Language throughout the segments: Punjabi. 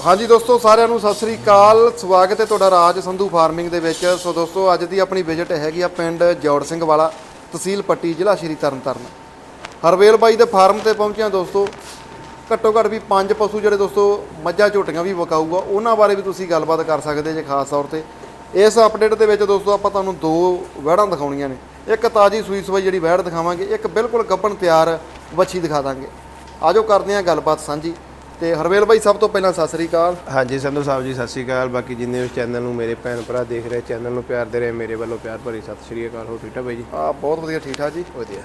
ਹਾਂਜੀ ਦੋਸਤੋ, ਸਾਰਿਆਂ ਨੂੰ ਸਤਿ ਸ੍ਰੀ ਅਕਾਲ। ਸਵਾਗਤ ਹੈ ਤੁਹਾਡਾ ਰਾਜ ਸੰਧੂ ਫਾਰਮਿੰਗ ਦੇ ਵਿੱਚ। ਸੋ ਦੋਸਤੋ, ਅੱਜ ਦੀ ਆਪਣੀ ਵਿਜ਼ਿਟ ਹੈਗੀ ਆ ਪਿੰਡ ਜੋੜ ਸਿੰਘ ਵਾਲਾ, ਤਹਿਸੀਲ ਪੱਟੀ, ਜ਼ਿਲ੍ਹਾ ਸ਼੍ਰੀ ਤਰਨਤਾਰਨ। ਹਰਵੇਲ ਬਾਈ ਦੇ ਫਾਰਮ ਤੇ ਪਹੁੰਚਿਆ ਦੋਸਤੋ, ਘੱਟੋ ਘੱਟ ਵੀ ਪੰਜ ਪਸ਼ੂ ਜਿਹੜੇ ਦੋਸਤੋ, ਮੱਝਾਂ ਝੋਟੀਆਂ ਵੀ ਵਿਕਾਊਗਾ, ਉਹਨਾਂ ਬਾਰੇ ਵੀ ਤੁਸੀਂ ਗੱਲਬਾਤ ਕਰ ਸਕਦੇ ਜੇ ਖਾਸ ਤੌਰ ਤੇ। ਇਸ ਅਪਡੇਟ ਦੇ ਵਿੱਚ ਦੋਸਤੋ, ਆਪਾਂ ਤੁਹਾਨੂੰ ਦੋ ਵਹਿੜਾਂ ਦਿਖਾਉਣੀਆਂ ਨੇ। ਇੱਕ ਤਾਜੀ ਸੂਈ ਸਵਾਈ ਜਿਹੜੀ ਵਹਿੜ ਦਿਖਾਵਾਂਗੇ, ਇੱਕ ਬਿਲਕੁਲ ਗੱਭਣ ਤਿਆਰ ਵੱਛੀ ਦਿਖਾ ਦਾਂਗੇ। ਆਜੋ ਕਰਦੇ ਹਾਂ ਗੱਲਬਾਤ ਸਾਂਝੀ। ਤੇ ਹਰਵੇਲ ਬਾਈ ਸਭ ਤੋਂ ਪਹਿਲਾਂ ਸਤਿ ਸ੍ਰੀ ਅਕਾਲ। ਹਾਂਜੀ ਸੰਧੂ ਸਾਹਿਬ ਜੀ ਸਤਿ ਸ਼੍ਰੀ ਅਕਾਲ। ਬਾਕੀ ਜਿੰਨੇ ਵੀ ਚੈਨਲ ਨੂੰ ਮੇਰੇ ਭੈਣ ਭਰਾ ਦੇਖ ਰਹੇ ਚੈਨਲ ਨੂੰ ਪਿਆਰ ਦੇ ਰਹੇ ਮੇਰੇ ਵੱਲੋਂ ਪਿਆਰ ਭਰੀ ਸਤਿ ਸ਼੍ਰੀ ਅਕਾਲ। ਹੋ ਠੀਕ ਠਾਕ ਬਾਈ ਜੀ? ਆ ਬਹੁਤ ਵਧੀਆ ਠੀਕ ਠਾਕ ਜੀ। ਵਧੀਆ।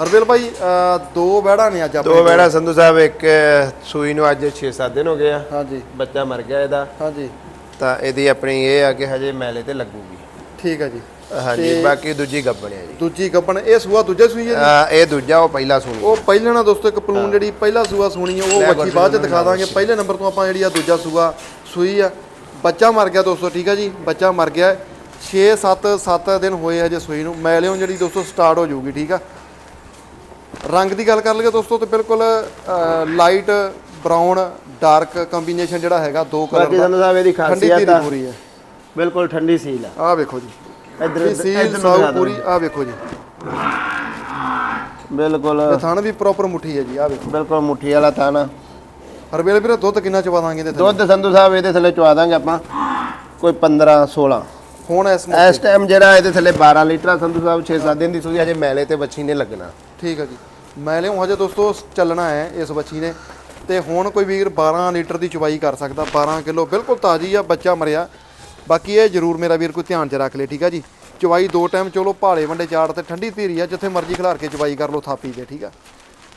ਹਰਵੇਲ ਭਾਈ ਦੋ ਵਹਿੜਾਂ ਨੇ ਅੱਜ ਦੋ ਵੇੜਾ ਸੰਧੂ ਸਾਹਿਬ ਇੱਕ ਸੂਈ ਨੂੰ ਅੱਜ 6-7 ਦਿਨ ਹੋ ਗਏ ਆ। ਹਾਂਜੀ। ਬੱਚਾ ਮਰ ਗਿਆ ਇਹਦਾ। ਹਾਂਜੀ। ਤਾਂ ਇਹਦੀ ਆਪਣੀ ਇਹ ਆ ਕਿ ਹਜੇ ਮੈਲੇ ਤੇ ਲੱਗੂਗੀ। ਠੀਕ ਹੈ ਜੀ। ਹਾਂਜੀ ਬਾਕੀ ਦੂਜੀ ਗੱਬਣਿਆ ਜੀ। ਦੂਜੀ ਗੱਬਣ ਇਹ ਸੂਆ ਦੂਜੇ ਸੂਈ ਹੈ ਜੀ? ਇਹ ਦੂਜਾ ਉਹ ਪਹਿਲਾ ਸੂਈ ਉਹ ਪਹਿਲਾਂ ਨਾ ਦੋਸਤੋ ਇੱਕ ਪਲੂਨ ਜਿਹੜੀ ਪਹਿਲਾ ਸੂਆ ਸੁਣੀ ਆ ਉਹ ਵੱਖੀ ਬਾਅਦ ਚ ਦਿਖਾ ਦਾਂਗੇ। ਪਹਿਲੇ ਨੰਬਰ ਤੋਂ ਆਪਾਂ ਜਿਹੜੀ ਆ ਦੂਜਾ ਸੂਆ ਸੂਈ ਆ। ਬੱਚਾ ਮਰ ਗਿਆ ਦੋਸਤੋ ਠੀਕ ਆ ਜੀ? ਬੱਚਾ ਮਰ ਗਿਆ। 6 7 7 ਦਿਨ ਹੋਏ ਹਜੇ ਸੂਈ ਨੂੰ। ਮੈਲਿਓ ਜਿਹੜੀ ਦੋਸਤੋ ਸਟਾਰਟ ਹੋ ਜਾਊਗੀ ਠੀਕ ਆ? ਰੰਗ ਦੀ ਗੱਲ ਕਰ ਲਈਏ ਦੋਸਤੋ ਤੇ ਬਿਲਕੁਲ ਲਾਈਟ ਬਰਾਊਨ ਡਾਰਕ ਕੰਬੀਨੇਸ਼ਨ ਜਿਹੜਾ ਹੈਗਾ ਦੋ ਕਲਰ ਬਾਕੀ ਦਾ। ਸੰਧੂ ਸਾਹਿਬ ਇਹਦੀ ਖਾਸੀਅਤ ਆ। ਹੈ ਬਿਲਕੁਲ ਠੰਡੀ ਸੀਲ ਆ। ਆਹ ਵੇਖੋ ਜੀ। ਇੱਧਰ ਸੀਲ ਸਾਊ ਪੂਰੀ ਆਹ ਵੇਖੋ ਜੀ। ਬਿਲਕੁਲ। ਇਹ ਥਣ ਵੀ ਪ੍ਰੋਪਰ ਮੁੱਠੀ ਹੈ ਜੀ ਆਹ ਵੇਖੋ। ਬਿਲਕੁਲ ਮੁੱਠੀ ਵਾਲਾ ਥਾਣਾ। ਹਰਵੇਲੇ ਵੀਰੇ ਦੁੱਧ ਕਿੰਨਾ ਚਵਾ ਦਾਂਗੇ ਇਹਦੇ ਥੱਲੇ? ਦੁੱਧ ਸੰਧੂ ਸਾਹਿਬ ਇਹਦੇ ਥੱਲੇ ਚਵਾ ਦਾਂਗੇ ਆਪਾਂ। ਕੋਈ 15 16 ਹੁਣ ਇਸ ਇਸ ਟਾਈਮ ਜਿਹੜਾ ਇਹਦੇ ਥੱਲੇ 12 ਲੀਟਰ ਆ ਸੰਧੂ ਸਾਹਿਬ 6-7 ਦਿਨ ਦੀ ਸੂਈ ਹਜੇ ਮੈਲੇ ਤੇ ਬੱਚੀ ਨੇ ਲੱਗਣਾ। ਠੀਕ ਹੈ ਜੀ। ਮੈਂ ਲਿਓ ਹਜੇ ਦੋਸਤੋ ਚੱਲਣਾ ਹੈ ਇਸ ਬੱਚੀ ਨੇ। ਤੇ ਹੁਣ ਕੋਈ ਵੀਰ 12 ਲੀਟਰ ਦੀ ਚਵਾਈ ਕਰ ਸਕਦਾ 12 ਕਿਲੋ ਬਿਲਕੁਲ ਤਾਜ਼ੀ ਆ ਬੱਚਾ ਮਰਿਆ। ਬਾਕੀ ਇਹ ਜ਼ਰੂਰ ਮੇਰਾ ਵੀਰ ਕੋਈ ਧਿਆਨ 'ਚ ਰੱਖ ਲੈ ਠੀਕ ਆ ਜੀ? ਚਵਾਈ ਦੋ ਟਾਈਮ ਚਲੋ ਭਾਲੇ ਵੰਡੇ ਚਾੜ ਤੇ ਠੰਡੀ ਧੀਰੀ ਆ ਜਿੱਥੇ ਮਰਜ਼ੀ ਖਿਲਾਰ ਕੇ ਚਵਾਈ ਕਰ ਲਓ ਥਾਪੀ ਦੇ ਠੀਕ ਆ?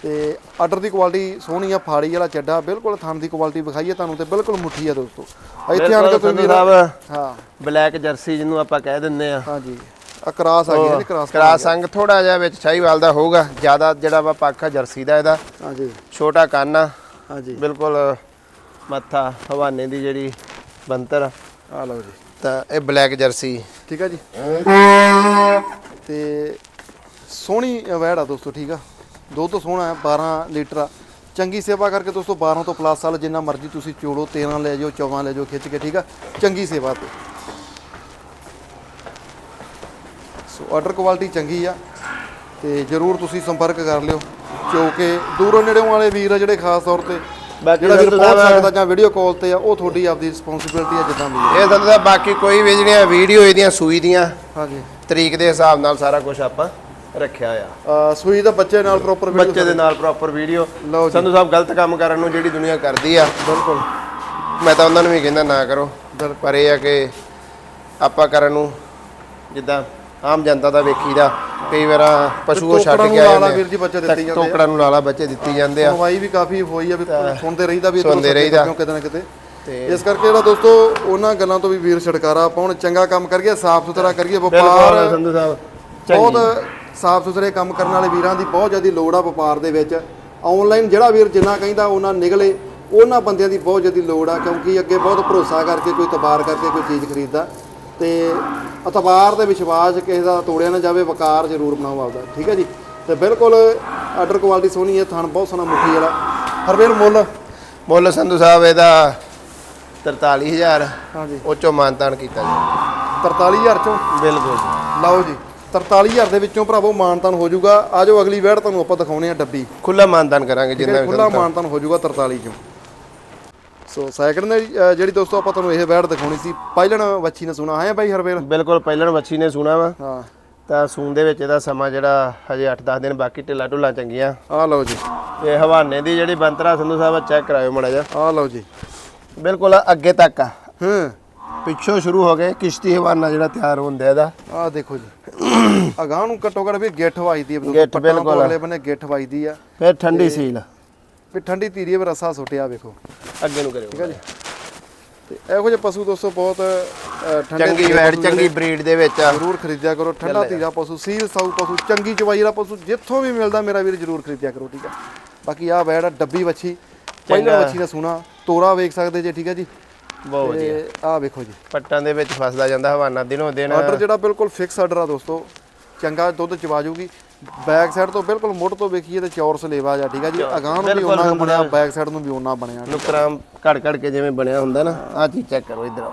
ਤੇ ਆਰਡਰ ਦੀ ਕੁਆਲਿਟੀ ਸੋਹਣੀ ਆ ਫਾੜੀ ਵਾਲਾ ਚੱਡਾ ਬਿਲਕੁਲ ਥਣ ਦੀ ਕੁਆਲਿਟੀ ਵਿਖਾਈਏ ਤੁਹਾਨੂੰ ਤੇ ਬਿਲਕੁਲ ਮੁੱਠੀ ਆ ਦੋਸਤੋ। ਇੱਥੇ ਆਣ ਕੇ ਤੁਸੀਂ ਵੀਰ ਹਾਂ। ਬਲੈਕ ਜਰਸੀ ਜਿਹਨੂੰ ਆਪਾਂ ਕਹਿ ਦਿੰਦੇ ਆ। ਹਾਂਜੀ। ਆ ਕਰਾਸ ਆ ਇਹਦੀ ਕਰਾਸ ਕਰਾਸ ਸੰਗ ਥੋੜਾ ਜਿਹਾ ਵਿੱਚ ਸ਼ਾਹੀਵਾਲ ਦਾ ਹੋਊਗਾ ਜ਼ਿਆਦਾ ਜਿਹੜਾ ਵਾ ਪੱਖ ਜਰਸੀ ਦਾ ਇਹਦਾ। ਹਾਂਜੀ। ਛੋਟਾ ਕੰਨ ਆ। ਹਾਂਜੀ। ਬਿਲਕੁਲ ਮੱਥਾ ਹਵਾਨੇ ਦੀ ਜਿਹੜੀ ਬੰਤਰ ਆ। ਲਓ ਜੀ। ਤਾਂ ਇਹ ਬਲੈਕ ਜਰਸੀ। ਠੀਕ ਆ ਜੀ? ਤੇ ਸੋਹਣੀ ਵੈੜ ਆ ਦੋਸਤੋ ਠੀਕ ਆ? ਦੁੱਧ ਸੋਹਣਾ ਹੈ 12 ਲੀਟਰ ਆ। ਚੰਗੀ ਸੇਵਾ ਕਰਕੇ ਦੋਸਤੋ 12 ਤੋਂ ਪਲੱਸ ਸਾਲ ਜਿੰਨਾ ਮਰਜ਼ੀ ਤੁਸੀਂ ਚੋਲੋ 13 ਲੈ ਜਾਓ 14 ਲੈ ਜਾਓ ਖਿੱਚ ਕੇ ਠੀਕ ਆ? ਚੰਗੀ ਸੇਵਾ ਤੇ। ਸੋ ਆਰਡਰ ਕੁਆਲਿਟੀ ਚੰਗੀ ਆ। ਤੇ ਜਰੂਰ ਤੁਸੀਂ ਸੰਪਰਕ ਕਰ ਲਿਓ। ਕਿਉਂਕਿ ਦੂਰੋਂ ਨੇੜਿਓਂ ਵਾਲੇ ਵੀਰ ਆ ਜਿਹੜੇ ਖਾਸ ਤੌਰ ਤੇ ਜਿਹੜਾ ਵੀਰ ਪਹੁੰਚ ਸਕਦਾ ਜਾਂ ਵੀਡੀਓ ਕਾਲ ਤੇ ਆ ਉਹ ਤੁਹਾਡੀ ਆਪਦੀ ਰਿਸਪੌਂਸਿਬਿਲਟੀ ਆ ਜਿੱਦਾਂ ਵੀ। ਇਹ ਸੰਧੂ ਸਾਹਿਬ ਬਾਕੀ ਕੋਈ ਵੀ ਜਿਹੜੀਆਂ ਵੀਡੀਓ ਇਹਦੀਆਂ ਸੂਈ ਦੀਆਂ ਹਾਂਜੀ। ਤਰੀਕ ਦੇ ਹਿਸਾਬ ਨਾਲ ਸਾਰਾ ਕੁਝ ਆਪਾਂ ਰੱਖਿਆ ਆ। ਸੂਈ ਦਾ ਬੱਚੇ ਨਾਲ ਪ੍ਰੋਪਰ ਬੱਚੇ ਦੇ ਨਾਲ ਪ੍ਰੋਪਰ ਵੀਡੀਓ ਸੰਧੂ ਸਾਹਿਬ ਗਲਤ ਕੰਮ ਕਰਨ ਨੂੰ ਜਿਹੜੀ ਦੁਨੀਆ ਕਰਦੀ ਆ ਬਿਲਕੁਲ। ਮੈਂ ਤਾਂ ਉਹਨਾਂ ਨੂੰ ਵੀ ਕਹਿੰਦਾ ਨਾ ਕਰੋ। ਪਰ ਇਹ ਆ ਕਿ ਆਪਾਂ ਕਰਨ ਨੂੰ ਜਿੱਦਾਂ ਆਮ ਜਨਤਾ ਦਾ ਵੇਖੀਦਾ। ਕਈ ਵਾਰ ਪਸ਼ੂ ਉਹ ਛੱਡ ਕੇ ਨੂੰ ਆ ਲਾਲਾ ਜਾਂਦੇ ਵੀਰ ਜੀ ਬੱਚੇ ਦਿੱਤੇ ਜਾਂਦੇ। ਟੋਕੜਾਂ ਨੂੰ ਲਾਲਾ ਬੱਚੇ ਦਿੱਤੀ ਜਾਂਦੇ ਆ। ਸੁਣਵਾਈ ਵੀ ਕਾਫੀ ਹੋਈ ਆ ਵੀ ਸੁਣਦੇ ਰਹੀਦਾ ਵੀ ਸੁਣਦੇ ਰਹੀਦਾ। ਕਿਉਂ ਕਿਤੇ ਨਾ ਕਿਤੇ। ਤੇ ਇਸ ਕਰਕੇ ਜਿਹੜਾ ਦੋਸਤੋ ਉਹਨਾਂ ਗੱਲਾਂ ਤੋਂ ਵੀ ਵੀਰ ਛਡਕਾਰਾ ਪਾਉਣ ਚੰਗਾ ਕੰਮ ਕਰੀਏ ਸਾਫ਼ ਸੁਥਰਾ ਕਰੀਏ ਵਪਾਰ। ਸੰਧੂ ਸਾਹਿਬ ਬਹੁਤ ਸਾਫ਼ ਸੁਥਰੇ ਕੰਮ ਕਰਨ ਵਾਲੇ ਵੀਰਾਂ ਦੀ ਬਹੁਤ ਜ਼ਿਆਦਾ ਲੋੜ ਆ ਵਪਾਰ ਦੇ ਵਿੱਚ। ਆਨਲਾਈਨ ਜਿਹੜਾ ਵੀਰ ਜਿੰਨਾ ਕਹਿੰਦਾ ਉਹਨਾਂ ਨਿਕਲੇ। ਉਹਨਾਂ ਬੰਦਿਆਂ ਦੀ ਬਹੁਤ ਜ਼ਿਆਦਾ ਲੋੜ ਆ ਕਿਉਂਕਿ ਅੱਗੇ ਬਹੁਤ ਭਰੋਸਾ ਕਰਕੇ ਕੋਈ ਤਬਾਰ ਕਰਕੇ ਕੋਈ ਚੀਜ਼ ਖਰੀਦਦਾ। ਤੇ ਇਤਬਾਰ ਤੇ ਵਿਸ਼ਵਾਸ ਕਿਸੇ ਦਾ ਤੋੜਿਆ ਨਾ ਜਾਵੇ ਵਕਾਰ ਜ਼ਰੂਰ ਬਣਾਓ ਆਪਦਾ। ਠੀਕ ਹੈ ਜੀ? ਤੇ ਬਿਲਕੁਲ ਆਰਡਰ ਕੁਆਲਿਟੀ ਸੋਹਣੀ ਹੈ ਥਣ ਬਹੁਤ ਸੋਹਣਾ ਮੁੱਠੀ ਵਾਲਾ। ਹਰਵੇਲ ਮੁੱਲ? ਮੁੱਲ ਸੰਧੂ ਸਾਹਿਬ ਇਹਦਾ 43000 ਹਾਂਜੀ। ਉਹ ਚੋਂ ਮਾਨਤਾਨ ਕੀਤਾ ਜੀ। 43000 ਚੋਂ? ਬਿਲਕੁਲ ਲਓ ਜੀ 43000 ਦੇ ਵਿੱਚੋਂ ਭਰਾਵੋ ਮਾਨਤਨ ਹੋ ਜਾਊਗਾ। ਆਜੋ ਅਗਲੀ ਵੈੜ ਤੁਹਾਨੂੰ ਆਪਾਂ ਦਿਖਾਉਣੇ ਆ ਡੱਬੀ। ਖੁੱਲਾ ਮਾਨਤਾਨ ਕਰਾਂਗੇ ਜਿੰਨਾ ਵੀ ਖੁੱਲਾ ਮਾਨਤਨ ਹੋ ਜਾਊਗਾ 43 ਚੋਂ। ਸੋ ਸੈਕਿੰਡ ਜਿਹੜੀ ਦੋਸਤੋ ਆਪਾਂ ਤੁਹਾਨੂੰ ਇਹ ਵੈੜ ਦਿਖਾਉਣੀ ਸੀ ਪਹਿਲਣ ਵੱਛੀ ਨੇ ਸੁਣਾ ਹੈ ਬਾਈ ਹਰਵੇਲ? ਬਿਲਕੁਲ ਪਹਿਲਣ ਬੱਚੀ ਨੇ ਸੁਣਾ ਵਾ। ਹਾਂ। ਤਾਂ ਸੂਨ ਦੇ ਵਿੱਚ ਇਹਦਾ ਸਮਾਂ ਜਿਹੜਾ ਹਜੇ 8-10 ਦਿਨ ਬਾਕੀ ਢਿੱਲਾ ਢੁੱਲਾ ਚੰਗੀਆਂ। ਆ ਲਓ ਜੀ। ਤੇ ਹਵਾਨੇ ਦੀ ਜਿਹੜੀ ਬੰਤਰਾ ਸੰਧੂ ਸਾਹਿਬ ਚੈੱਕ ਕਰਾਇਓ ਮੜਾ ਜਾ ਆ ਲਓ ਜੀ। ਬਿਲਕੁਲ ਅੱਗੇ ਤੱਕ ਆ। ਹਾਂ। ਪਿੱਛੋਂ ਸ਼ੁਰੂ ਹੋ ਗਏ ਕਿਸ਼ਤੀ ਹਵਾਨਾ ਜਿਹੜਾ ਤਿਆਰ ਹੁੰਦਾ ਇਹਦਾ। ਆ ਦੇਖੋ ਜੀ। ਅਗਾਹ ਨੂੰ ਘੱਟੋ ਘੱਟ ਵੀ ਗਿੱਠ ਵੱਜਦੀ ਹੈ ਗਿੱਠ ਬਿਲਕੁਲ। ਅਗਲੇ ਬੰਨੇ ਗਿੱਠ ਵੱਜਦੀ ਆ। ਫਿਰ ਠੰਡੀ ਸੀਲ। ਵੀ ਠੰਡੀ ਧੀਰੀ ਵੀ ਰਸਾ ਸੁੱਟਿਆ ਵੇਖੋ। ਅੱਗੇ ਨੂੰ ਕਰਿਓ। ਠੀਕ ਹੈ ਜੀ? ਤੇ ਇਹੋ ਜਿਹੇ ਪਸ਼ੂ ਦੋਸਤੋ ਬਹੁਤ ਠੰਡੇ ਚੰਗੀ ਧੀਰੇ ਵੈੜ ਪਸ਼ੂ ਚੰਗੀ ਬਰੀਡ ਦੇ ਵਿੱਚ। ਆ ਜ਼ਰੂਰ ਖਰੀਦਿਆ ਕਰੋ ਠੰਡਾ ਧੀਰਾ ਪਸ਼ੂ ਸੀਲ ਸਾਊ ਪਸ਼ੂ ਚੰਗੀ ਚਵਾਈ ਵਾਲਾ ਪਸ਼ੂ ਜਿੱਥੋਂ ਵੀ ਮਿਲਦਾ ਮੇਰਾ ਵੀਰ ਜ਼ਰੂਰ ਖਰੀਦਿਆ ਕਰੋ ਠੀਕ ਆ? ਬਾਕੀ ਆ ਵੈੜ ਆ, ਡੱਬੀ ਵੱਛੀ ਪਹਿਲਾਂ ਵੱਛੀ ਦਾ ਸੋਨਾ ਤੋਰਾ ਵੇਖ ਸਕਦੇ ਜੇ ਠੀਕ ਹੈ ਜੀ? ਬਹੁਤ ਵਧੀਆ। ਤੇ ਆ ਵੇਖੋ ਜੀ। ਪੱਟਾਂ ਦੇ ਵਿੱਚ ਫਸਦਾ ਜਾਂਦਾ ਹਵਾਨਾ ਦਿਨੋਂ ਦਿਨ। ਆਰਡਰ ਜਿਹੜਾ ਬਿਲਕੁਲ ਫਿਕਸ ਆਰਡਰ ਆ ਦੋਸਤੋ ਚੰਗਾ ਦੁੱਧ ਚਵਾ ਜੂਗੀ ਬੈਕ ਸਾਈਡ ਤੋਂ ਬਿਲਕੁਲ ਮੁੱਢ ਤੋਂ ਵੇਖੀਏ ਤੇ ਚੌਰਸ ਲੇਵਾ ਜਾਂ ਠੀਕ ਆ ਜੀ? ਅਗਾਂਹ ਨੂੰ ਵੀ ਉਹਨਾਂ ਬਣਿਆ ਬੈਕ ਸਾਈਡ ਨੂੰ ਵੀ ਉਹਨਾਂ ਬਣਿਆ ਨੁਕਰਾਮ ਘੜ ਘੜ ਕੇ ਜਿਵੇਂ ਬਣਿਆ ਹੁੰਦਾ ਨਾ ਆਹ ਚੀਜ਼ ਚੈੱਕ ਕਰੋ ਇਧਰ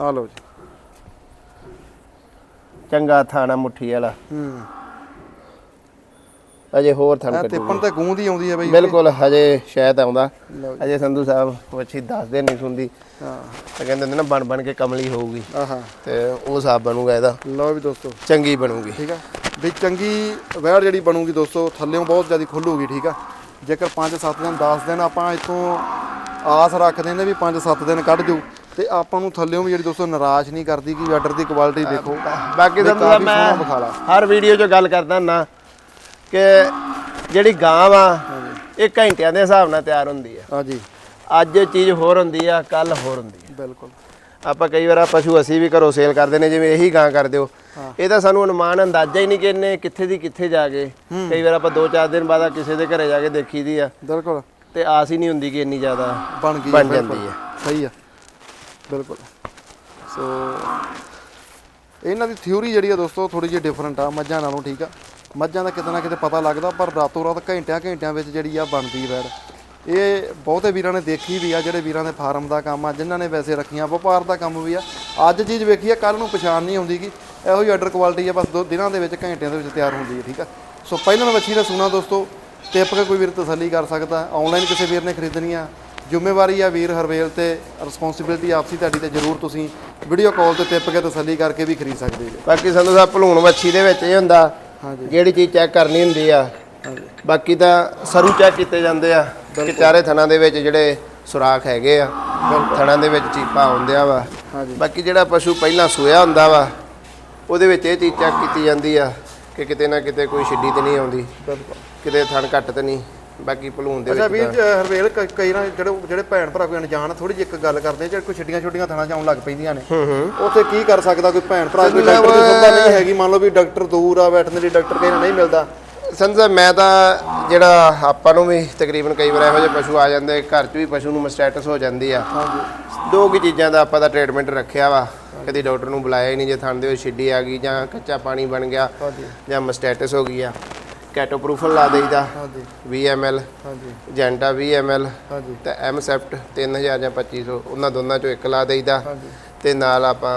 ਆ ਲਓ ਜੀ। ਚੰਗਾ ਥਾਣਾ ਮੁੱਠੀ ਵਾਲਾ। ਹੂੰ। ਅਜੇ ਹੋਰ ਥਣ ਕੱਢੂ ਤਿੱਪਣ ਤੇ ਗੂੰਦ ਹੀ ਆਉਂਦੀ ਹੈ ਬਈ ਬਿਲਕੁਲ ਹਜੇ ਸ਼ਾਇਦ ਆਉਂਦਾ। ਅਜੇ ਸੰਧੂ ਸਾਹਿਬ ਵੱਛੀ ਦੱਸਦੇ ਨਹੀਂ ਸੁਣਦੀ। ਹਾਂ। ਤਾਂ ਕਹਿੰਦੇ ਹੁੰਦੇ ਨਾ ਬਣ ਬਣ ਕੇ ਕਮਲੀ ਹੋਊਗੀ। ਆਹਾ। ਤੇ ਉਹ ਹਿਸਾਬ ਬਣੂਗਾ ਇਹਦਾ। ਲਓ ਵੀ ਦੋਸਤੋ। ਚੰਗੀ ਬਣੂਗੀ। ਠੀਕ ਆ? ਵੀ ਚੰਗੀ ਵੈੜ ਜਿਹੜੀ ਬਣੂਗੀ ਦੋਸਤੋ ਥੱਲੇੋਂ ਬਹੁਤ ਜ਼ਿਆਦਾ ਖੁੱਲੂਗੀ ਠੀਕ ਆ? ਜੇਕਰ 5-7 ਦਿਨ 10 ਦਿਨ ਆਪਾਂ ਇਥੋਂ ਆਸ ਰੱਖਦੇ ਨੇ ਵੀ 5-7 ਦਿਨ ਕੱਢ ਜੂ ਤੇ ਆਪਾਂ ਨੂੰ ਥੱਲੇੋਂ ਵੀ ਜਿਹੜੀ ਦੋਸਤੋ ਨਿਰਾਸ਼ ਨਹੀਂ ਕਰਦੀ ਕਿ ਆਰਡਰ ਦੀ ਕੁਆਲਿਟੀ ਦੇਖੋ। ਬਾਕੀ ਸੋਹਣਾ ਮੈਂ। ਹਰ ਵੀਡੀਓ 'ਚ ਗੱਲ ਕਰਦਾ ਨਾ ਕਿ ਜਿਹੜੀ ਗਾਂ ਵਾ ਇਹ ਘੰਟਿਆਂ ਦੇ ਹਿਸਾਬ ਨਾਲ ਤਿਆਰ ਹੁੰਦੀ ਆ। ਹਾਂਜੀ। ਅੱਜ ਇਹ ਚੀਜ਼ ਹੋਰ ਹੁੰਦੀ ਆ ਕੱਲ ਹੋਰ ਹੁੰਦੀ ਆ। ਬਿਲਕੁਲ। ਆਪਾਂ ਕਈ ਵਾਰ ਪਸ਼ੂ ਅਸੀਂ ਵੀ ਘਰੋਂ ਸੇਲ ਕਰਦੇ ਨੇ ਜਿਵੇਂ ਇਹੀ ਗਾਂ ਕਰਦੇ ਹੋ। ਇਹ ਤਾਂ ਸਾਨੂੰ ਅਨੁਮਾਨ ਅੰਦਾਜ਼ਾ ਹੀ ਨਹੀਂ ਕਿ ਇਹਨੇ ਕਿੱਥੇ ਦੀ ਕਿੱਥੇ ਜਾ ਕੇ ਕਈ ਵਾਰ ਆਪਾਂ 2-4 ਦਿਨ ਬਾਅਦ ਆ ਕਿਸੇ ਦੇ ਘਰੇ ਜਾ ਕੇ ਦੇਖੀ ਦੀ ਆ। ਬਿਲਕੁਲ। ਤੇ ਆਸ ਹੀ ਨਹੀਂ ਹੁੰਦੀ ਕਿ ਇੰਨੀ ਜ਼ਿਆਦਾ ਬਣ ਗਈ ਬਣ। ਜਾਂਦੀ ਹੈ। ਸਹੀ ਆ। ਬਿਲਕੁਲ। ਸੋ ਇਹਨਾਂ ਦੀ ਥਿਊਰੀ ਜਿਹੜੀ ਆ ਦੋਸਤੋ ਥੋੜੀ ਜਿਹੀ ਡਿਫਰੈਂਟ ਆ ਮੱਝਾਂ ਨਾਲੋਂ ਠੀਕ ਆ। ਮੱਝਾਂ ਦਾ ਕਿਤੇ ਨਾ ਕਿਤੇ ਪਤਾ ਲੱਗਦਾ, ਪਰ ਰਾਤੋਂ ਰਾਤ ਘੰਟਿਆਂ ਘੰਟਿਆਂ ਵਿੱਚ ਜਿਹੜੀ ਆ ਬਣਦੀ ਵੈੜ ਇਹ ਬਹੁਤੇ ਵੀਰਾਂ ਨੇ ਦੇਖੀ ਵੀ ਆ, ਜਿਹੜੇ ਵੀਰਾਂ ਦੇ ਫਾਰਮ ਦਾ ਕੰਮ ਆ, ਜਿਨ੍ਹਾਂ ਨੇ ਵੈਸੇ ਰੱਖੀਆਂ, ਵਪਾਰ ਦਾ ਕੰਮ ਵੀ ਆ। ਅੱਜ ਚੀਜ਼ ਵੇਖੀ ਆ ਕੱਲ ਨੂੰ ਪਛਾਣ ਨਹੀਂ ਹੁੰਦੀ ਕਿ ਇਹੋ ਹੀ ਆਰਡਰ ਕੁਆਲਿਟੀ ਆ, ਬਸ ਦੋ ਦਿਨਾਂ ਦੇ ਵਿੱਚ ਘੰਟਿਆਂ ਦੇ ਵਿੱਚ ਤਿਆਰ ਹੁੰਦੀ ਹੈ ਠੀਕ ਆ। ਸੋ ਪਹਿਲਾਂ ਵੱਛੀ ਦਾ ਸੂਣਾ ਦੋਸਤੋ ਟਿੱਪ ਕੇ ਕੋਈ ਵੀਰ ਤਸੱਲੀ ਕਰ ਸਕਦਾ। ਆਨਲਾਈਨ ਕਿਸੇ ਵੀਰ ਨੇ ਖਰੀਦਣੀ ਆ ਜ਼ਿੰਮੇਵਾਰੀ ਆ ਵੀਰ ਹਰਵੇਲ ਤੇ ਰਿਸਪੌਂਸਿਬਿਲਟੀ ਆਪਸੀ ਤੁਹਾਡੀ ਤੇ ਜ਼ਰੂਰ ਤੁਸੀਂ ਵੀਡੀਓ ਕਾਲ ਤੇ ਟਿੱਪ ਕੇ ਤਸੱਲੀ ਕਰਕੇ ਵੀ ਖਰੀਦ ਸਕਦੇ ਜੀ। ਬਾਕੀ ਸੰਧੂ ਸਾਹਿਬ ਭਲੂਣ ਵੱਛੀ ਦੇ ਵਿੱਚ ਇਹ ਹੁੰਦਾ। ਜਿਹੜੀ ਚੀਜ਼ ਚੈੱਕ ਕਰਨੀ ਹੁੰਦੀ ਆ। ਹਾਂਜੀ। ਬਾਕੀ ਤਾਂ ਸਰੂ ਚੈੱਕ ਕੀਤੇ ਜਾਂਦੇ ਆ ਕਿ ਚਾਰੇ ਥਣਾਂ ਦੇ ਵਿੱਚ ਜਿਹੜੇ ਸੁਰਾਖ ਹੈਗੇ ਆ ਥਣਾਂ ਦੇ ਵਿੱਚ ਚੀਪਾ ਹੁੰਦਿਆ ਵਾ। ਹਾਂਜੀ। ਬਾਕੀ ਜਿਹੜਾ ਪਸ਼ੂ ਪਹਿਲਾਂ ਸੋਇਆ ਹੁੰਦਾ ਵਾ ਉਹਦੇ ਵਿੱਚ ਇਹ ਚੀਜ਼ ਚੈੱਕ ਕੀਤੀ ਜਾਂਦੀ ਆ ਕਿ ਕਿਤੇ ਨਾ ਕਿਤੇ ਕੋਈ ਛਿੱਡੀ ਤੇ ਨਹੀਂ ਆਉਂਦੀ ਕਿਤੇ ਥਣ ਘੱਟ ਤੇ ਨਹੀਂ। ਬਾਕੀ ਭਲੂਣ ਦੇ ਅੱਛਾ ਵਿੱਚ ਜੀ, ਹਰਵੇਲ ਕ- ਕਈ ਨਾ ਜਿਹੜੇ ਜਿਹੜੇ ਭੈਣ ਭਰਾ ਕੋਈ ਅਣਜਾਣ ਥੋੜੀ ਜਿਹੀ ਇੱਕ ਗੱਲ ਕਰਦੇ ਆ, ਜਿਹੜੇ ਕੋਈ ਛੱਡੀਆਂ ਛੋਟੀਆਂ ਥਾਣਾ ਚ ਆਉਣ ਲੱਗ ਪੈਂਦੀਆਂ ਨੇ। ਹੂੰ ਹੂੰ। ਉੱਥੇ ਕੀ ਕਰ ਸਕਦਾ ਕੋਈ ਭੈਣ ਭਰਾ ਕੋਈ ਡਾਕਟਰ ਦੀ ਸੁਵਿਧਾ ਨਹੀਂ ਹੈਗੀ ਮੰਨ ਲਓ ਵੀ ਡਾਕਟਰ ਦੂਰ ਆ ਵੈਟਰਨਰੀ ਡਾਕਟਰ ਕਿਸੇ ਨਹੀਂ ਮਿਲਦਾ। ਸਾਹਿਬ ਮੈਂ ਤਾਂ ਜਿਹੜਾ ਆਪਾਂ ਨੂੰ ਵੀ ਤਕਰੀਬਨ ਕਈ ਵਾਰ ਇਹੋ ਜਿਹੇ ਪਸ਼ੂ ਆ ਜਾਂਦੇ ਘਰ 'ਚ ਵੀ ਪਸ਼ੂ ਨੂੰ ਮਸਟੈਟਸ ਹੋ ਜਾਂਦੀ ਆ। ਦੋ ਕੀ ਚੀਜ਼ਾਂ ਦਾ ਆਪਾਂ ਦਾ ਟ੍ਰੀਟਮੈਂਟ ਰੱਖਿਆ ਵਾ। ਕਦੀ ਡਾਕਟਰ ਨੂੰ ਬੁਲਾਇਆ ਹੀ ਨਹੀਂ ਜੇ ਥਣ ਦੇ ਵਿੱਚ ਛਿੱਡੀ ਆ ਗਈ ਜਾਂ ਕੱਚਾ ਪਾਣੀ ਬਣ ਗਿਆ ਹਾਂਜੀ। ਜਾਂ ਮਸਟੈਟਸ ਹੋ ਗਈ ਆ। ਕੈਟੋਪਰੂਫਲ ਲਾ ਦੇਈਦਾ। ਹਾਂਜੀ। 20 ml ਹਾਂਜੀ। ਜੈਂਟਾ 20 ml ਹਾਂਜੀ। ਤੇ ਐਮਸੈਪਟ 3000 ਜਾਂ 2500 ਉਹਨਾਂ ਦੋਨਾਂ ਚੋਂ ਇੱਕ ਲਾ ਦੇਈਦਾ। ਹਾਂਜੀ। ਤੇ ਨਾਲ ਆਪਾਂ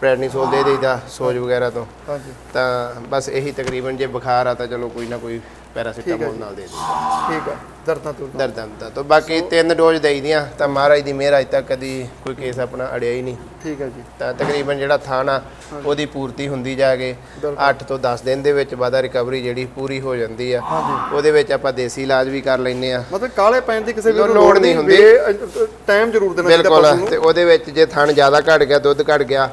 ਪ੍ਰੈਡਨੀਸੋਲ ਦੇ ਦੇਈਦਾ ਸੋਜ ਵਗੈਰਾ ਤੋਂ। ਹਾਂਜੀ। ਤਾਂ ਬਸ ਇਹੀ ਤਕਰੀਬਨ ਜੇ ਬੁਖਾਰ ਆ ਤਾਂ ਚਲੋ ਕੋਈ ਨਾ ਕੋਈ ਪੈਰਾਸੀਟਾਮੋਲ ਨਾਲ ਦੇ ਦੇ ਠੀਕ ਆ ਦਰਦਾਂ ਤੋਂ ਦਰਦਾਂ। ਦਾ ਤਾਂ। ਬਾਕੀ ਤਿੰਨ ਡੋਜ਼ ਦੇਈਦੀਆਂ ਤਾਂ ਮਹਾਰਾਜ ਦੀ ਮਿਹਰ ਅਜ ਤੱਕ ਕਦੀ ਕੋਈ ਕੇਸ ਆਪਣਾ ਅੜਿਆ ਹੀ ਨਹੀਂ। ਠੀਕ ਹੈ ਜੀ। ਤਾਂ ਤਕਰੀਬਨ ਜਿਹੜਾ ਥਾਣ ਆ ਉਹਦੀ ਪੂਰਤੀ ਹੁੰਦੀ ਜਾ ਕੇ 8 ਤੋਂ 10 ਦਿਨ ਦੇ ਵਿੱਚ ਬਾਅਦ ਰਿਕਵਰੀ ਜਿਹੜੀ ਪੂਰੀ ਹੋ ਜਾਂਦੀ ਆ। ਉਹਦੇ ਵਿੱਚ ਆਪਾਂ ਦੇਸੀ ਇਲਾਜ ਵੀ ਕਰ ਲੈਂਦੇ ਆ। ਮਤਲਬ ਕਾਲੇ ਪੈਣ ਦੀ ਕਿਸੇ ਵੀ ਲੋੜ ਨਹੀਂ ਹੁੰਦੀ। ਟਾਈਮ ਜ਼ਰੂਰ ਦੇਣਾ ਚਾਹੀਦਾ ਬਿਲਕੁਲ ਤੇ ਉਹਦੇ ਵਿੱਚ ਜੇ ਥਣ ਜ਼ਿਆਦਾ ਘਟ ਗਿਆ ਦੁੱਧ ਘਟ ਗਿਆ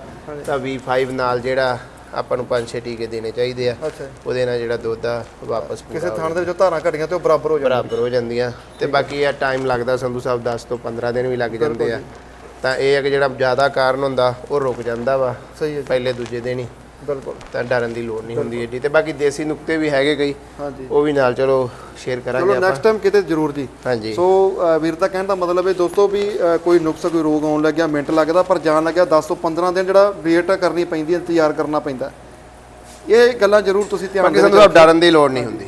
ਤਾਂ V5 ਨਾਲ ਜਿਹੜਾ ਆਪਾਂ ਨੂੰ 5-6 ਟੀਕੇ ਦੇਣੇ ਚਾਹੀਦੇ ਆ। ਅੱਛਾ ਉਹਦੇ ਨਾਲ ਜਿਹੜਾ ਦੁੱਧ ਆ ਵਾਪਸ ਪੂਰਾ ਕਿਸੇ ਥਾਂ ਦੇ ਵਿੱਚੋਂ ਧਾਰਾਂ ਘਟੀਆਂ ਤੇ ਉਹ ਬਰਾਬਰ ਹੋ ਜਾਂਦਾ ਬਰਾਬਰ ਹੋ ਜਾਂਦੀਆਂ। ਤੇ ਬਾਕੀ ਇਹ ਟਾਈਮ ਲੱਗਦਾ ਸੰਧੂ ਸਾਹਿਬ 10 ਤੋਂ 15 ਦਿਨ ਵੀ ਲੱਗ ਜਾਂਦੇ ਆ। ਤਾਂ ਇਹ ਹੈ ਕਿ ਜਿਹੜਾ ਜ਼ਿਆਦਾ ਕਾਰਨ ਹੁੰਦਾ ਉਹ ਰੁਕ ਜਾਂਦਾ ਵਾ। ਸਹੀ ਹੈ ਜੀ। ਪਹਿਲੇ ਦੂਜੇ ਦਿਨ ਹੀ। ਬਿਲਕੁਲ। ਤਾਂ ਡਰਨ ਦੀ ਲੋੜ ਨਹੀਂ ਹੁੰਦੀ ਏਡੀ। ਤੇ ਬਾਕੀ ਦੇਸੀ ਨੁਕਤੇ ਵੀ ਹੈਗੇ ਕਈ। ਹਾਂਜੀ। ਉਹ ਵੀ ਨਾਲ ਚਲੋ ਸ਼ੇਅਰ ਕਰਾਂਗੇ ਚਲੋ ਆਪਾਂ। ਨੈਕਸਟ ਟਾਈਮ ਕਿਤੇ ਜ਼ਰੂਰ ਜੀ। ਹਾਂਜੀ। ਸੋ ਵੀਰ ਦਾ ਕਹਿਣ ਦਾ ਮਤਲਬ ਹੈ ਦੋਸਤੋ ਵੀ ਕੋਈ ਨੁਕਸ ਕੋਈ ਰੋਗ ਆਉਣ ਲੱਗਿਆ ਮਿੰਟ ਲੱਗਦਾ ਪਰ ਜਾਣ ਲੱਗਿਆ 10 ਤੋਂ 15 ਦਿਨ ਜਿਹੜਾ ਵੇਟ ਕਰਨੀ ਪੈਂਦੀ ਹੈ ਇੰਤਜ਼ਾਰ ਕਰਨਾ ਪੈਂਦਾ ਇਹ ਗੱਲਾਂ ਜ਼ਰੂਰ ਤੁਸੀਂ ਧਿਆਨ ਬਾਕੀ ਦੇ ਸੰਧੂ ਸਾਹਿਬ ਡਰਨ ਦੀ ਲੋੜ ਨਹੀਂ ਹੁੰਦੀ।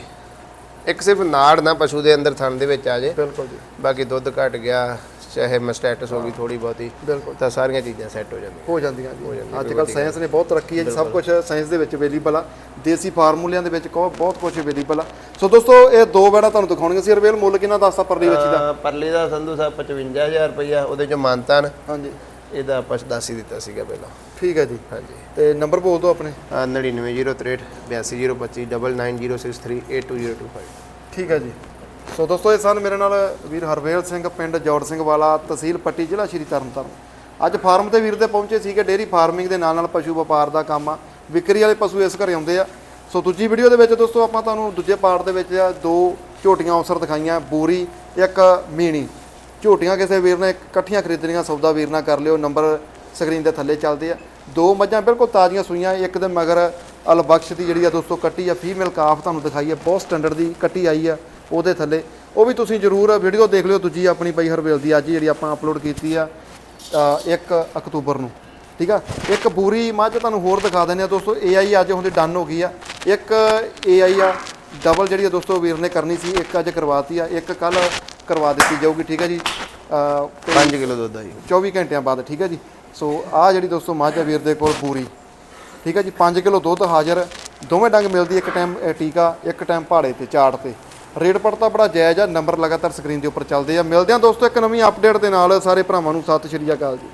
ਇੱਕ ਸਿਰਫ ਨਾੜ ਨਾ ਪਸ਼ੂ ਦੇ ਅੰਦਰ ਥਣ ਦੇ ਵਿੱਚ ਆ ਜੇ। ਬਿਲਕੁਲ ਜੀ। ਬਾਕੀ ਦੁੱਧ ਘਟ ਗਿਆ ਚਾਹੇ ਮਸਟੈਟਸ ਹੋ ਗਈ ਥੋੜੀ ਬਹੁਤੀ ਬਿਲਕੁਲ। ਤਾਂ ਸਾਰੀਆਂ ਚੀਜ਼ਾਂ ਸੈੱਟ ਹੋ ਜਾਂਦੀਆਂ। ਹੋ ਜਾਂਦੀਆਂ ਜੀ। ਅੱਜ ਕੱਲ ਸਾਇੰਸ ਨੇ ਬਹੁਤ ਤਰੱਕੀ ਹੈ ਜੀ ਸਭ ਕੁਝ ਸਾਇੰਸ ਦੇ ਵਿੱਚ ਅਵੇਲੇਬਲ ਆ। ਦੇਸੀ ਫਾਰਮੂਲਿਆਂ ਦੇ ਵਿੱਚ ਕਹੋ ਬਹੁਤ ਕੁਝ ਅਵੇਲੇਬਲ ਆ। ਸੋ ਦੋਸਤੋ ਇਹ ਦੋ ਬੈੜਾ ਤੁਹਾਨੂੰ ਦਿਖਾਉਣਗੇ ਸੀ। ਰਵੇਲ ਮੁੱਲ ਕਿੰਨਾ ਦੱਸਤਾ ਪਰਲੀ ਬੱਚੀ ਦਾ? ਪਰਲੇ ਦਾ ਸੰਧੂ ਸਾਹਿਬ 55000 ਰੁਪਇਆ ਉਹਦੇ ਚ ਮਾਨਤਾਨ। ਹਾਂਜੀ। ਇਹਦਾ ਆਪਾਂ ਦੱਸ ਹੀ ਦਿੱਤਾ ਸੀਗਾ ਪਹਿਲਾਂ। ਠੀਕ ਹੈ ਜੀ। ਹਾਂਜੀ। ਤੇ ਨੰਬਰ ਬੋਲ ਦਿਓ ਆਪਣੇ। ਅਹ 99063 82025 9902638225 ਠੀਕ ਹੈ ਜੀ। ਸੋ ਦੋਸਤੋ, ਇਹ ਸਨ ਮੇਰੇ ਨਾਲ ਵੀਰ ਹਰਵੇਲ ਸਿੰਘ, ਪਿੰਡ ਜੋੜ ਸਿੰਘ ਵਾਲਾ, ਤਹਿਸੀਲ ਪੱਟੀ, ਜ਼ਿਲ੍ਹਾ ਸ਼੍ਰੀ ਤਰਨਤਾਰਨ। ਅੱਜ ਫਾਰਮ ਤੇ ਵੀਰ ਦੇ ਪਹੁੰਚੇ ਸੀਗੇ ਡੇਰੀ ਫਾਰਮਿੰਗ ਦੇ ਨਾਲ ਨਾਲ ਪਸ਼ੂ ਵਪਾਰ ਦਾ ਕੰਮ ਆ। ਵਿਕਰੀ ਵਾਲੇ ਪਸ਼ੂ ਇਸ ਘਰੇ ਆਉਂਦੇ ਆ। ਸੋ ਦੂਜੀ ਵੀਡੀਓ ਦੇ ਵਿੱਚ ਦੋਸਤੋ, ਆਪਾਂ ਤੁਹਾਨੂੰ ਦੂਜੇ ਪਾਰਟ ਦੇ ਵਿੱਚ ਦੋ ਝੋਟੀਆਂ ਅਵਸਰ ਦਿਖਾਈਆਂ, ਬੂਰੀ, ਇੱਕ ਮੀਣੀ। ਝੋਟੀਆਂ ਕਿਸੇ ਵੀਰ ਨੇ ਇਕੱਠੀਆਂ ਖਰੀਦਣੀਆਂ, ਸੌਦਾ ਵੀਰ ਨਾਲ ਕਰ ਲਿਓ, ਨੰਬਰ ਸਕਰੀਨ ਦੇ ਥੱਲੇ ਚੱਲਦੇ ਆ। ਦੋ ਮੱਝਾਂ ਬਿਲਕੁਲ ਤਾਜ਼ੀਆਂ ਸੂਈਆਂ, ਇੱਕ ਦੇ ਮਗਰ ਅਲਬਖਸ਼ ਦੀ ਜਿਹੜੀ ਆ ਦੋਸਤੋ ਕੱਟੀ ਆ ਫੀਮੇਲ ਕਾਫ ਤੁਹਾਨੂੰ ਦਿਖਾਈ ਆ ਬਹੁਤ ਸਟੈਂਡਰਡ ਦੀ ਕੱਟੀ ਆਈ ਆ ਉਹਦੇ ਥੱਲੇ। ਉਹ ਵੀ ਤੁਸੀਂ ਜਰੂਰ ਵੀਡੀਓ ਦੇਖ ਲਿਓ ਦੂਜੀ ਆਪਣੀ ਬਾਈ ਹਰਵੇਲ ਦੀ ਅੱਜ ਜਿਹੜੀ ਆਪਾਂ ਅਪਲੋਡ ਕੀਤੀ ਆ 1 ਅਕਤੂਬਰ ਨੂੰ ਠੀਕ ਆ? ਇੱਕ ਬੂਰੀ ਮੱਝ ਤੁਹਾਨੂੰ ਹੋਰ ਦਿਖਾ ਦਿੰਦੇ ਆ ਦੋਸਤੋ AI ਅੱਜ ਹੁੰਦੀ ਡਨ ਹੋ ਗਈ ਆ। ਇੱਕ AI ਆ ਡਬਲ ਜਿਹੜੀ ਆ ਦੋਸਤੋ ਵੀਰ ਨੇ ਕਰਨੀ ਸੀ ਇੱਕ ਅੱਜ ਕਰਵਾਤੀ ਆ ਇੱਕ ਕੱਲ ਕਰਵਾ ਦਿੱਤੀ ਜਾਊਗੀ ਠੀਕ ਆ ਜੀ? ਅ 5 ਕਿਲੋ ਦੁੱਧ ਆ ਜੀ। 24 ਘੰਟਿਆਂ ਬਾਅਦ ਠੀਕ ਹੈ ਜੀ? ਸੋ ਆ ਜਿਹੜੀ ਦੋਸਤੋ ਮੱਝ ਆ ਵੀਰ ਦੇ ਕੋਲ ਪੂਰੀ। ਠੀਕ ਹੈ ਜੀ 5 ਕਿਲੋ ਦੁੱਧ ਹਾਜ਼ਰ। ਦੋਵੇਂ ਡੰਗ ਮਿਲਦੀ ਇੱਕ ਟਾਈਮ ਟੀਕਾ, ਇੱਕ ਟਾਈਮ ਪਹਾੜੇ ਤੇ, ਚਾਟ ਤੇ। ਰੇਟ ਪੜਤਾ ਬੜਾ ਜਾਇਜ਼ ਆ, ਨੰਬਰ ਲਗਾਤਾਰ ਸਕਰੀਨ ਦੇ ਉੱਪਰ ਚੱਲਦੇ ਆ। ਮਿਲਦੇ ਆ ਦੋਸਤੋ ਇੱਕ ਨਵੀਂ ਅਪਡੇਟ ਦੇ ਨਾਲ। ਸਾਰੇ ਭਰਾਵਾਂ ਨੂੰ ਸਤਿ ਸ਼੍ਰੀ ਅਕਾਲ ਜੀ।